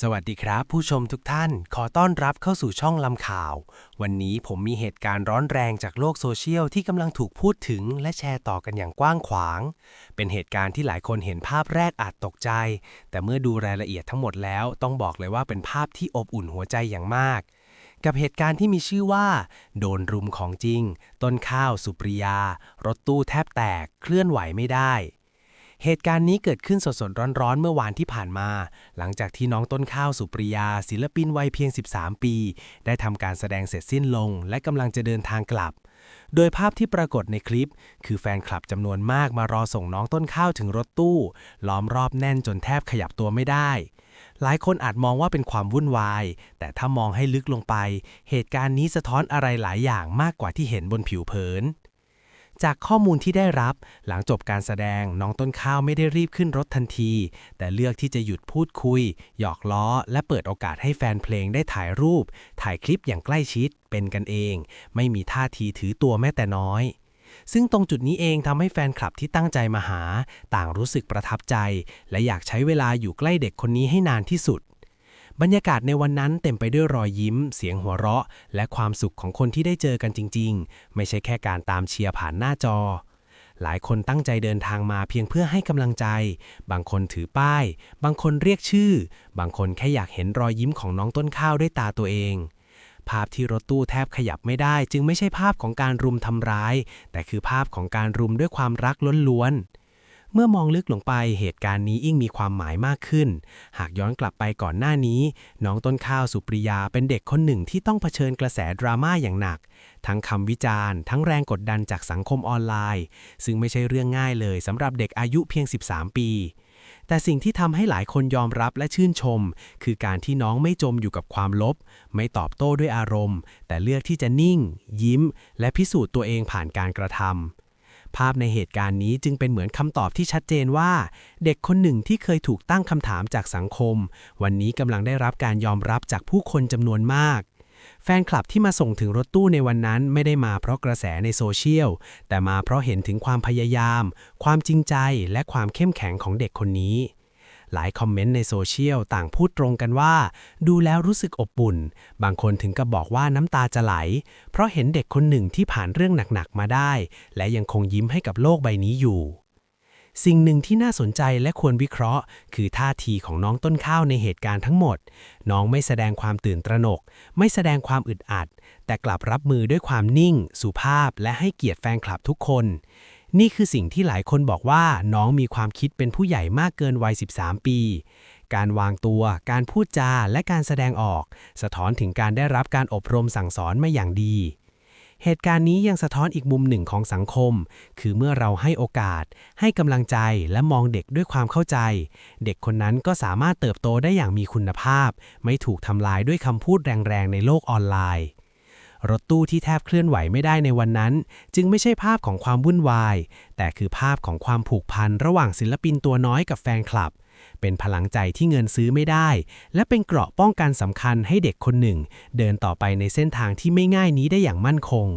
สวัสดีครับ ผู้ชมทุกท่าน ขอต้อนรับเข้าสู่ช่องลำข่าว วันนี้ผมมีเหตุการณ์ร้อนแรงจากโลกโซเชียลที่กำลังถูกพูดถึงและแชร์ต่อกันอย่างกว้างขวาง เป็นเหตุการณ์ที่หลายคนเห็นภาพแรกอาจตกใจ แต่เมื่อดูรายละเอียดทั้งหมดแล้ว ต้องบอกเลยว่าเป็นภาพที่อบอุ่นหัวใจอย่างมาก กับเหตุการณ์ที่มีชื่อว่า โดนรุมของจริง ต้นข้าวสุปริยารถตู้แทบแตก เคลื่อนไหวไม่ได้ เหตุการณ์นี้เกิดขึ้นสดๆร้อนๆ เมื่อวานที่ผ่านมา หลังจากที่น้องต้นข้าวสุปริยา ศิลปินวัยเพียง 13 ปี ได้ทำการแสดงเสร็จสิ้นลง และกำลังจะเดินทางกลับ โดยภาพที่ปรากฏในคลิป คือแฟนคลับจำนวนมากมารอส่งน้องต้นข้าวถึงรถตู้ ล้อมรอบแน่นจนแทบขยับตัวไม่ได้ หลายคนอาจมองว่าเป็นความวุ่นวาย แต่ถ้ามองให้ลึกลงไป เหตุการณ์นี้สะท้อนอะไรหลายอย่างมากกว่าที่เห็นบนผิวเผิน จากข้อมูลที่ได้รับ หลังจบการแสดงน้องต้นข้าวไม่ได้รีบขึ้นรถทันที แต่เลือกที่จะหยุดพูดคุย หยอกล้อ และเปิดโอกาสให้แฟนเพลงได้ถ่ายรูป ถ่ายคลิปอย่างใกล้ชิด เป็นกันเอง ไม่มีท่าทีถือตัวแม้แต่น้อย ซึ่งตรงจุดนี้เองทำให้แฟนคลับที่ตั้งใจมาหา ต่างรู้สึกประทับใจ และอยากใช้เวลาอยู่ใกล้เด็กคนนี้ให้นานที่สุด บรรยากาศในวันนั้นเต็มไปด้วยรอยยิ้ม เสียงหัวเราะ และความสุขของคนที่ได้เจอกันจริง ๆ ไม่ใช่แค่การตามเชียร์ผ่านหน้าจอ หลายคนตั้งใจเดินทางมาเพียงเพื่อให้กำลังใจ บางคนถือป้าย บางคนเรียกชื่อ บางคนแค่อยากเห็นรอยยิ้มของน้องต้นข้าวด้วยตาตัวเอง ภาพที่รถตู้แทบขยับไม่ได้ จึงไม่ใช่ภาพของการรุมทำร้าย แต่คือภาพของการรุมด้วยความรักล้วนๆ เมื่อมองลึกลงไปเหตุการณ์นี้ยิ่งมีความหมายมากขึ้น หากย้อนกลับไปก่อนหน้านี้ น้องต้นข้าวสุปริยาเป็นเด็กคนหนึ่งที่ต้องเผชิญกระแสดราม่าอย่างหนัก ทั้งคำวิจารณ์ ทั้งแรงกดดันจากสังคมออนไลน์ ซึ่งไม่ใช่เรื่องง่ายเลยสำหรับเด็กอายุเพียง 13 ปี แต่สิ่งที่ทำให้หลายคนยอมรับและชื่นชม คือการที่น้องไม่จมอยู่กับความลบ ไม่ตอบโต้ด้วยอารมณ์ แต่เลือกที่จะนิ่ง ยิ้ม และพิสูจน์ตัวเองผ่านการกระทำ ภาพในเหตุการณ์นี้จึงเป็นเหมือนคำตอบที่ชัดเจนว่า เด็กคนหนึ่งที่เคยถูกตั้งคำถามจากสังคม วันนี้กำลังได้รับการยอมรับจากผู้คนจำนวนมาก แฟนคลับที่มาส่งถึงรถตู้ในวันนั้นไม่ได้มาเพราะกระแสในโซเชียล แต่มาเพราะเห็นถึงความพยายาม ความจริงใจและความเข้มแข็งของเด็กคนนี้ หลายคอมเมนต์ในโซเชียลต่างพูดตรงกันว่า ดูแล้วรู้สึกอบอุ่น บางคนถึงกับบอกว่าน้ำตาจะไหล เพราะเห็นเด็กคนหนึ่งที่ผ่านเรื่องหนักๆมาได้ และยังคงยิ้มให้กับโลกใบนี้อยู่ สิ่งหนึ่งที่น่าสนใจและควรวิเคราะห์ คือท่าทีของน้องต้นข้าวในเหตุการณ์ทั้งหมด น้องไม่แสดงความตื่นตระหนก ไม่แสดงความอึดอัด แต่กลับรับมือด้วยความนิ่ง สุภาพ และให้เกียรติแฟนคลับทุกคน นี่คือสิ่งที่หลายคนบอกว่าน้องมีความคิดเป็นผู้ใหญ่มากเกินวัย 13 ปี การวางตัว การพูดจา และการแสดงออก สะท้อนถึงการได้รับการอบรมสั่งสอนมาอย่างดี เหตุการณ์นี้ยังสะท้อนอีกมุมหนึ่งของสังคม คือเมื่อเราให้โอกาส ให้กำลังใจและมองเด็กด้วยความเข้าใจ เด็กคนนั้นก็สามารถเติบโตได้อย่างมีคุณภาพ ไม่ถูกทำลายด้วยคำพูดแรงๆในโลกออนไลน์ รถตู้ที่แทบเคลื่อนไหวไม่ได้ในวันนั้น จึงไม่ใช่ภาพของความวุ่นวาย แต่คือภาพของความผูกพันระหว่างศิลปินตัวน้อยกับแฟนคลับ เป็นพลังใจที่เงินซื้อไม่ได้ และเป็นเกราะป้องกันสำคัญให้เด็กคนหนึ่ง เดินต่อไปในเส้นทางที่ไม่ง่ายนี้ได้อย่างมั่นคง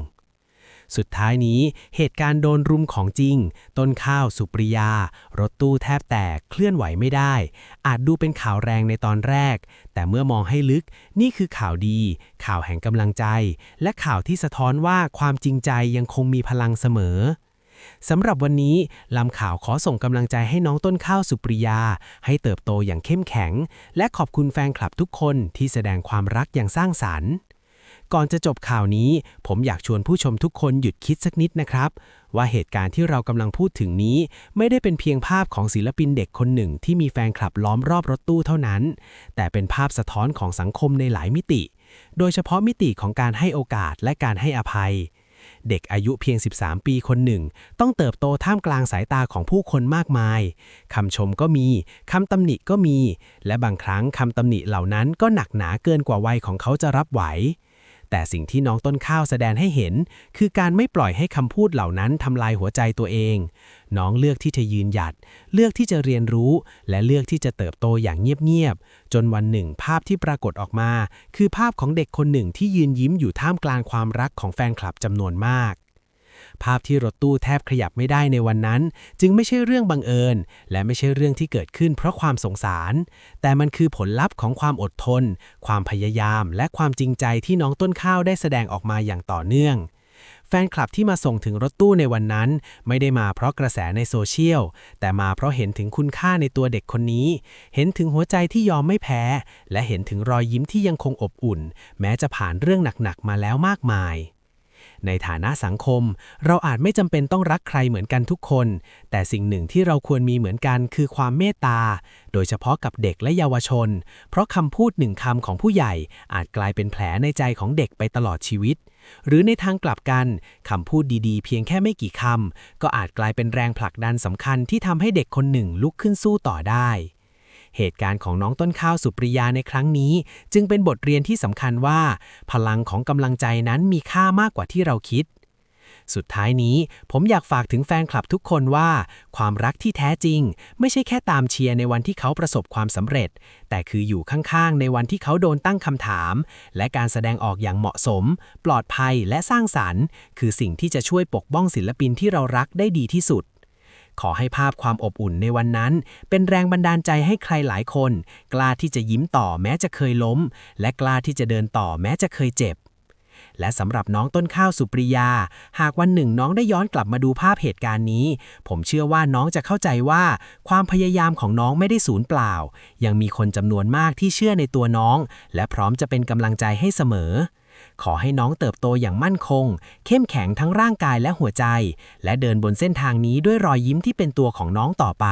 สุดท้ายนี้เหตุการณ์โดนรุมของจริง ต้นข้าวสุปริยา รถตู้แทบแตกเคลื่อนไหวไม่ได้ อาจดูเป็นข่าวแรงในตอนแรก แต่เมื่อมองให้ลึกนี่คือข่าวดี ข่าวแห่งกำลังใจ และข่าวที่สะท้อนว่าความจริงใจยังคงมีพลังเสมอสำหรับวันนี้ ลำข่าวขอส่งกำลังใจให้น้องต้นข้าวสุปริยา ให้เติบโตอย่างเข้มแข็ง และขอบคุณแฟนคลับทุกคนที่แสดงความรักอย่างสร้างสรรค์ ก่อนจะจบข่าวนี้ ผมอยากชวนผู้ชมทุกคนหยุดคิดสักนิดนะครับ ว่าเหตุการณ์ที่เรากำลังพูดถึงนี้ ไม่ได้เป็นเพียงภาพของศิลปินเด็กคนหนึ่งที่มีแฟนคลับล้อมรอบรถตู้เท่านั้น แต่เป็นภาพสะท้อนของสังคมในหลายมิติ โดยเฉพาะมิติของการให้โอกาสและการให้อภัยเด็กอายุเพียง 13 ปีคนหนึ่ง ต้องเติบโตท่ามกลางสายตาของผู้คนมากมาย คำชมก็มี คำตำหนิก็มี และบางครั้งคำตำหนิเหล่านั้นก็หนักหนาเกินกว่าวัยของเขาจะรับไหว แต่สิ่งที่น้องต้นข้าวแสดงให้เห็น คือการไม่ปล่อยให้คำพูดเหล่านั้นทำลายหัวใจตัวเอง น้องเลือกที่จะยืนหยัด เลือกที่จะเรียนรู้ และเลือกที่จะเติบโตอย่างเงียบๆจนวันหนึ่งภาพที่ปรากฏออกมา คือภาพของเด็กคนหนึ่งที่ยืนยิ้มอยู่ท่ามกลางความรักของแฟนคลับจำนวนมาก ภาพที่รถตู้แทบขยับไม่ได้ในวันนั้น จึงไม่ใช่เรื่องบังเอิญ และไม่ใช่เรื่องที่เกิดขึ้นเพราะความสงสาร แต่มันคือผลลัพธ์ของความอดทน ความพยายาม และความจริงใจที่น้องต้นข้าวได้แสดงออกมาอย่างต่อเนื่องแฟนคลับที่มาส่งถึงรถตู้ในวันนั้น ไม่ได้มาเพราะกระแสในโซเชียล แต่มาเพราะเห็นถึงคุณค่าในตัวเด็กคนนี้ เห็นถึงหัวใจที่ยอมไม่แพ้ และเห็นถึงรอยยิ้มที่ยังคงอบอุ่น แม้จะผ่านเรื่องหนักๆมาแล้วมากมาย ในฐานะสังคม เราอาจไม่จำเป็นต้องรักใครเหมือนกันทุกคน แต่สิ่งหนึ่งที่เราควรมีเหมือนกันคือความเมตตา โดยเฉพาะกับเด็กและเยาวชน เพราะคำพูดหนึ่งคำของผู้ใหญ่ อาจกลายเป็นแผลในใจของเด็กไปตลอดชีวิต หรือในทางกลับกันคำพูดดีๆ เพียงแค่ไม่กี่คำก็อาจกลายเป็นแรงผลักดันสำคัญที่ทำให้เด็กคนหนึ่งลุกขึ้นสู้ต่อได้ เหตุการณ์ของน้องต้นข้าวสุปริยาในครั้งนี้ จึงเป็นบทเรียนที่สำคัญว่า พลังของกำลังใจนั้นมีค่ามากกว่าที่เราคิด สุดท้ายนี้ผมอยากฝากถึงแฟนคลับทุกคนว่า ความรักที่แท้จริง ไม่ใช่แค่ตามเชียร์ในวันที่เขาประสบความสำเร็จ แต่คืออยู่ข้างๆ ในวันที่เขาโดนตั้งคำถาม และการแสดงออกอย่างเหมาะสม ปลอดภัยและสร้างสรรค์ คือสิ่งที่จะช่วยปกป้องศิลปินที่เรารักได้ดีที่สุด ขอให้ภาพความอบอุ่นในวันนั้น เป็นแรงบันดาลใจให้ใครหลายคน กล้าที่จะยิ้มต่อแม้จะเคยล้ม และกล้าที่จะเดินต่อแม้จะเคยเจ็บ และสำหรับน้องต้นข้าวสุปริยา หากวันหนึ่งน้องได้ย้อนกลับมาดูภาพเหตุการณ์นี้ ผมเชื่อว่าน้องจะเข้าใจว่า ความพยายามของน้องไม่ได้สูญเปล่า ยังมีคนจำนวนมากที่เชื่อในตัวน้อง และพร้อมจะเป็นกำลังใจให้เสมอ ขอให้น้องเติบโตอย่างมั่นคง เข้มแข็งทั้งร่างกายและหัวใจ และเดินบนเส้นทางนี้ด้วยรอยยิ้มที่เป็นตัวของน้องต่อไป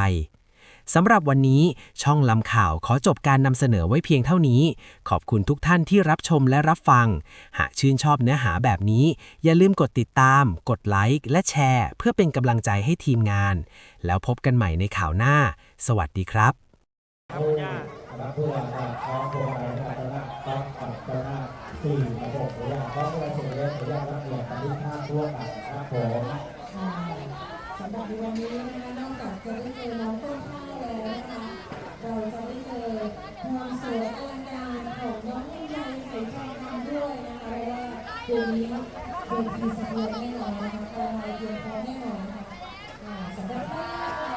สำหรับวันนี้ช่องลำข่าวขอจบการนำเสนอไว้เพียงเท่านี้ ขอบคุณทุกท่านที่รับชมและรับฟัง หากชื่นชอบเนื้อหาแบบนี้ อย่าลืมกดติดตาม กดไลค์และแชร์ เพื่อเป็นกำลังใจให้ทีมงาน แล้วพบกันใหม่ในข่าวหน้า สวัสดีครับครับคุณย่าครับเพื่อการคล้องตัวอะไระครับตอนนั้นต้องกับตอนนั้น สี่ระบบหรือว่าคล้องตัวเสร็จแล้วหรือว่ารับเงินปฏิภาคทั่วกันครับผมค่ะสำหรับในวันนี้นะคะนอกจากจะได้เจอน้องต้นข้าวแล้วนะคะเราจะได้เจอความสวยอลังการของน้องลำไยไข่ทองคำด้วยนะคะเพราะว่าเดือนนี้เดือนทีสะเทือนแน่นอนนะคะกองไม้เพียงพอแน่นอนนะคะสำหรับท่านแรกค่ะ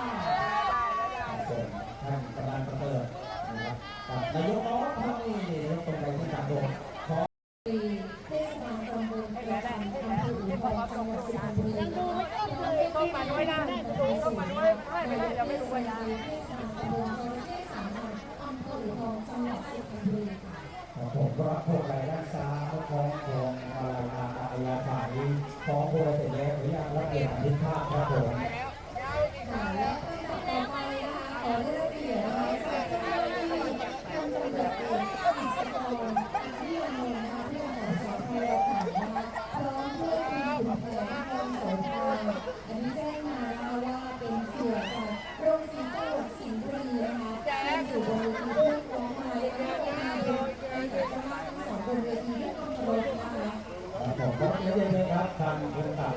ท่านประธานประเสริฐนะครับนายกอ๋อท่านนี่ยกตรงไปที่การลง ของตัวเสร็จแล้วหรือยังรับเงินปฏิภาคครับผม ค่ะและลำดับต่อไปนะคะขอได้รับเกียรตินะคะจากเจ้าหน้าที่พันตำรวจเอกอิสกรที่วานนท์นะคะที่ขอสอพยผ่านนะคะพร้อมด้วยคุณขุนแผนทองโสภาอันนี้แจ้งมานะคะว่าเป็นเสือจากโรงสีจังหวัดสิงห์บุรีนะคะที่อยู่บนเวทีเพื่อร้องมาและก็มาเป็นเอกลักษณ์ทั้งสองบนเวทีด้วยความเคารพนะคะ ครับผมก็เรื่อยๆนะครับทาง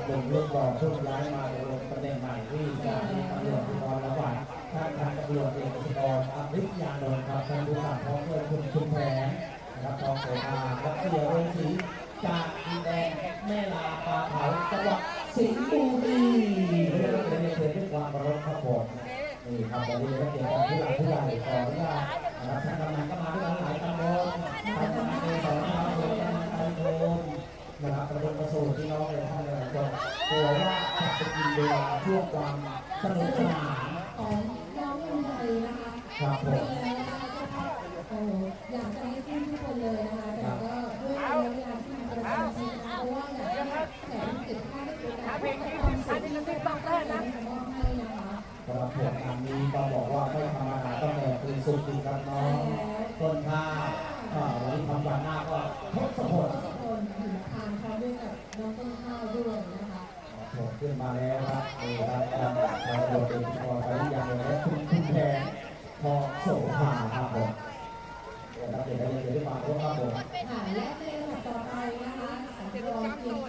คุณตัดลงเรื่องรอช่วงย้ายมาลงตำแหน่งใหม่ที่จากตำรวจภูธรละหว่างท่านทางตำรวจเอกสิกรอภิยานนท์ครับท่านผู้การพร้อมด้วยคุณชุมแพรนะครับทองโสภาและเสียโรงสีจากดินแดงแม่ลาปลาเผาจังหวัดสิงห์บุรีเรียกเรียนเชิญด้วยความเคารพครับผมนี่ครับวันนี้ก็เกี่ยวกับผู้หลักผู้ใหญ่ขออนุญาตนะครับท่านกำนันก็มาด้วยหลายตำบลท่านกำนันเองสอน นะครับประเด็นประสูติที่น้องเลยท่านเลยก็กลัวว่าจะไปกินเวลาช่วงความสนุกสนานของน้องลำไทยนะคะครับผมอยากจะให้ทุกคนเลยนะคะแต่ก็ด้วยระยะเวลาที่มันกระชั้นชิดเพราะว่าอยากให้แขกผู้เก็บค่าได้โอกาสได้ความสุขที่ได้ต้องได้นะมอบให้นะคะสำหรับผมอันนี้ก็บอกว่าไม่ธรรมดาต้องแอบคือสุดจริงครับน้องต้นข้าวันนี้ทำวันหน้าก็ทศพลทุก โผล่ขึ้นมาแล้วครับโอ้ยครับทางตำรวจเป็นพอไปยังและคุณคุณแพงพองโสภาครับผมเดี๋ยวเราเดี๋ยวเรเดี๋ยวมาครับผม ค่ะและเนลำดับต่อไปนะคะสำรังเกียรติ